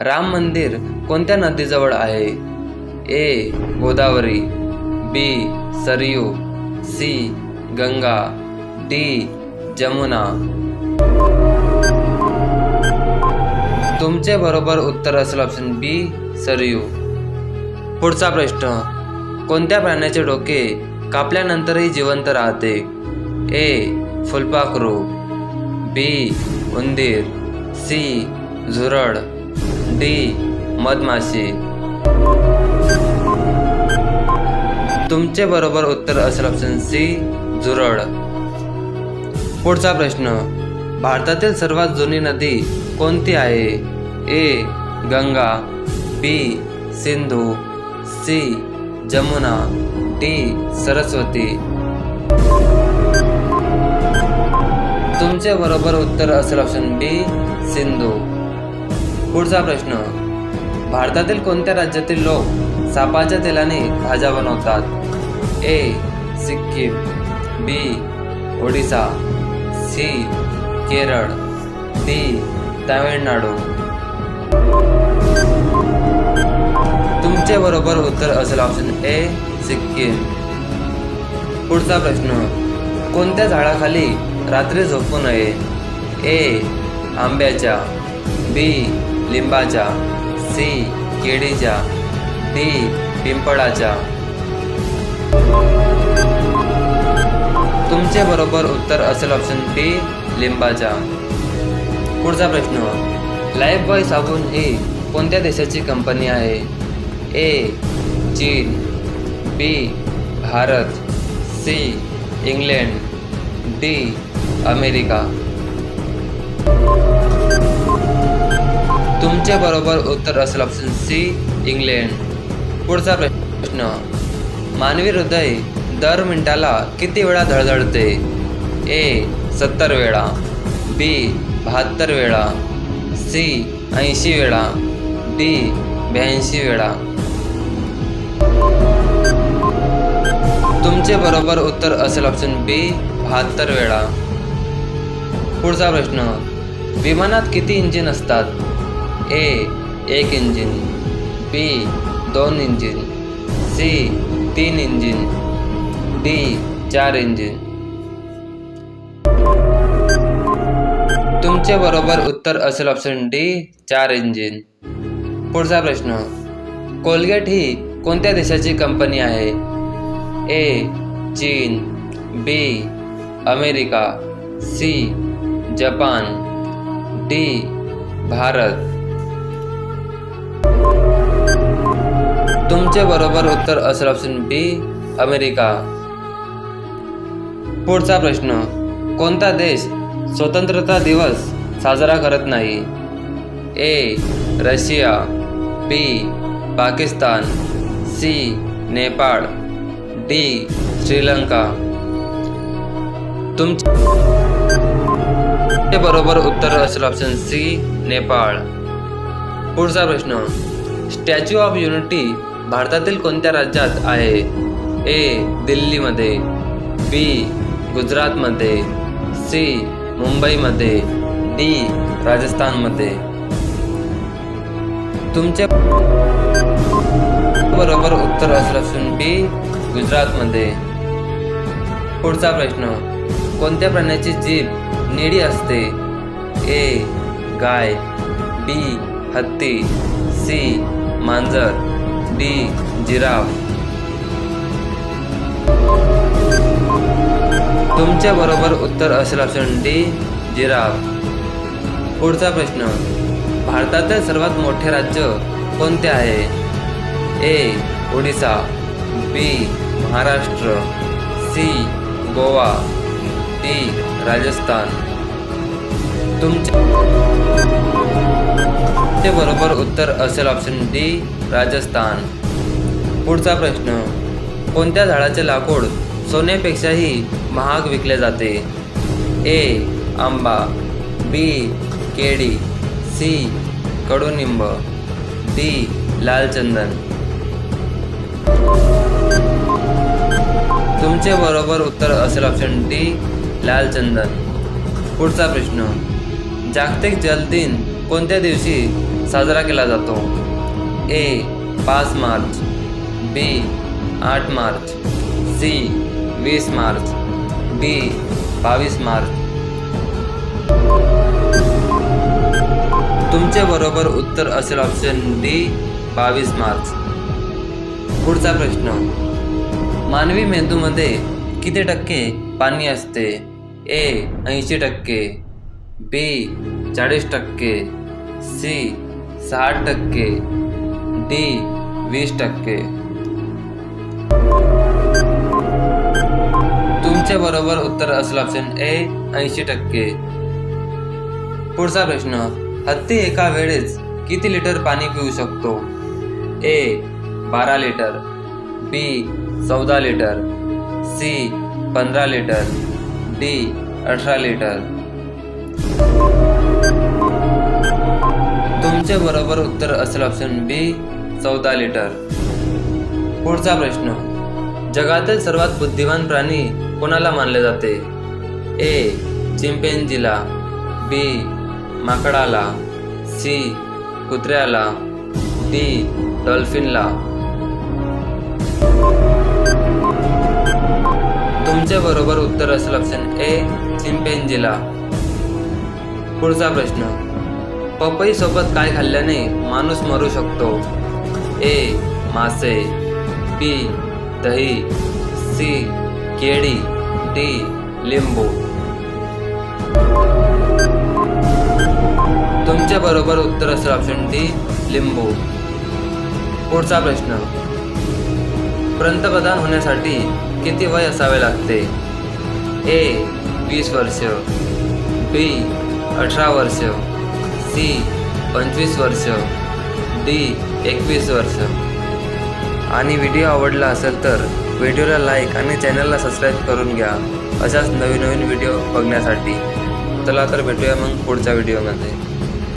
राम मंदिर कोणत्या नदीजवळ आहे? A Godavari B Saryu C Ganga D Jamuna. तुमचे बरोबर उत्तर असेल ऑप्शन बी सरयू. पुढचा प्रश्न कोणत्या प्राण्याचे डोके कापल्यानंतरही जिवंत राहते? ए फुलपाखरू. बी उंदीर. सी झुरळ. डी मधमाशी. तुमचे बरोबर उत्तर असेल ऑप्शन सी झुरळ. पुढचा प्रश्न भारतातील सर्वात जुनी नदी कोणती आहे? A Ganga B Sindhu C Jamuna D Saraswati. तुमचे बरोबर उत्तर असेल ऑप्शन बी सिंधू. पुढचा प्रश्न. भारतातील कोणत्या राज्यातील लोक सापाच्या तेलाने भाज्या बनवतात? A Sikkim B Odisha C Kerala D Tamil Nadu. तुमचे बरोबर उत्तर असेल ऑप्शन ए सिक्कीम. पुढचा प्रश्न. कोणत्या झाडाखाली रात्री झोपू नये? ए आंब्याच्या बी लिंबाच्या सी. केळीच्या डी. पिंपळाच्या. तुमचे बरोबर उत्तर असेल ऑप्शन डी लिंबाच्या. पुढचा प्रश्न लाईफ बॉय साबून ही कोणत्या देशाची कंपनी आहे? ए चीन. B Bharat. C England. D America. तुमचे बरोबर उत्तर असेल ऑप्शन सी इंग्लंड. पुढचा प्रश्न. मानवी हृदय दर मिनिटाला किती वेळा धडधडते? ए सत्तर वेळा. बी बहात्तर वेळा. सी ऐंशी वेळा. डी ब्याऐंशी वेळा. तुमचे बरोबर उत्तर असेल ऑप्शन बी बहात्तर वेळा. पुढचा प्रश्न. विमानात किती इंजिन असतात? ए एक इंजिन बी दोन इंजिन सी तीन इंजिन डी चार इंजिन तुमचे बरोबर उत्तर असेल ऑप्शन डी चार इंजिन पुढचा प्रश्न. कोलगेट ही कोणत्या देशाची कंपनी आहे? ए चीन. B America. C Japan. D Bharat. तुमचे बरोबर उत्तर असेल ऑप्शन बी अमेरिका. पुढचा प्रश्न कोणता देश स्वतंत्रता दिवस साजरा करत नाही? A Russia B Pakistan C Nepal D Sri Lanka. तुमचे बरोबर उत्तर असेल ऑप्शन सी नेपाळ. पुढचा प्रश्न स्टॅच्यू ऑफ युनिटी भारतातील कोणत्या राज्यात आहे? ए दिल्लीमध्ये बी गुजरातमध्ये सी मुंबईमध्ये डी राजस्थानमध्ये. तुमचे बरोबर उत्तर असलं असून बी गुजरातमध्ये. पुढचा प्रश्न कोणत्या प्राण्याची जीभ निडी असते? ए गाय बी हत्ती सी मांजर. D giraffe. तुमच्या बरोबर उत्तर असेल ऑप्शन डी जिराफ. पुढचा प्रश्न. भारतातील सर्वात मोठे राज्य कोणते आहे? A Odisha B Maharashtra C Goa D Rajasthan. तुमच्या बरोबर उत्तर असेल ऑप्शन डी राजस्थान. पुढचा प्रश्न कोणत्या झाडाचे लाकूड सोन्यापेक्षाही महाग विकले जाते? ए आंबा बी केळी सी कडुनिंब डी लालचंदन. तुमचे बरोबर उत्तर असेल ऑप्शन डी लालचंदन. पुढचा प्रश्न जागतिक जल दिन कोणत्या दिवशी साजरा केला जातो? ए पाच मार्च. बी आठ मार्च. सी वीस मार्च. डी बावीस मार्च. तुमचे बरोबर उत्तर असेल ऑप्शन डी बावीस मार्च. पुढचा प्रश्न. मानवी मेंदूमध्ये किती टक्के पाणी असते? ए ऐंशी टक्के. बी चाळीस टक्के. सी साठ टक्के. डी वीस टक्के. तुमच्या बरोबर उत्तर असेल ऑप्शन ए ऐंशी टक्के. पुढचा प्रश्न हत्ती एका वेळेस किती लिटर पाणी पिऊ शकतो? ए बारा लिटर. बी चौदा लिटर. सी पंधरा लिटर. डी अठरा लिटर. तुमच्या बरोबर उत्तर असेल ऑप्शन बी चौदा लिटर. पुढचा प्रश्न. जगातील सर्वात बुद्धिमान प्राणी कोणाला मानले जाते? ए. चिंपेंजीला बी. माकडाला. सी. कुत्र्याला. डी. डॉल्फिनला. तुमच्या बरोबर उत्तर असेल ऑप्शन ए. चिंपेंजीला पुढचा प्रश्न. पपई सोबत काय खाल्ल्याने माणूस मरू शकतो? ए मासे बी दही सी केळी डी लिंबू. तुमच्या बरोबर उत्तर असेल ऑप्शन डी लिंबू. पुढचा प्रश्न. पंतप्रधान होण्यासाठी किती वय असावे लागते? ए वीस वर्ष. बी अठरा वर्ष. सी पंचवीस वर्ष. डी एकवीस वर्ष. आणि व्हिडिओ आवडला असेल तर व्हिडिओला लाईक आणि चॅनलला सबस्क्राईब करून घ्या. अशाच नवीन नवीन व्हिडिओ बघण्यासाठी. चला तर भेटूया मग पुढच्या व्हिडिओमध्ये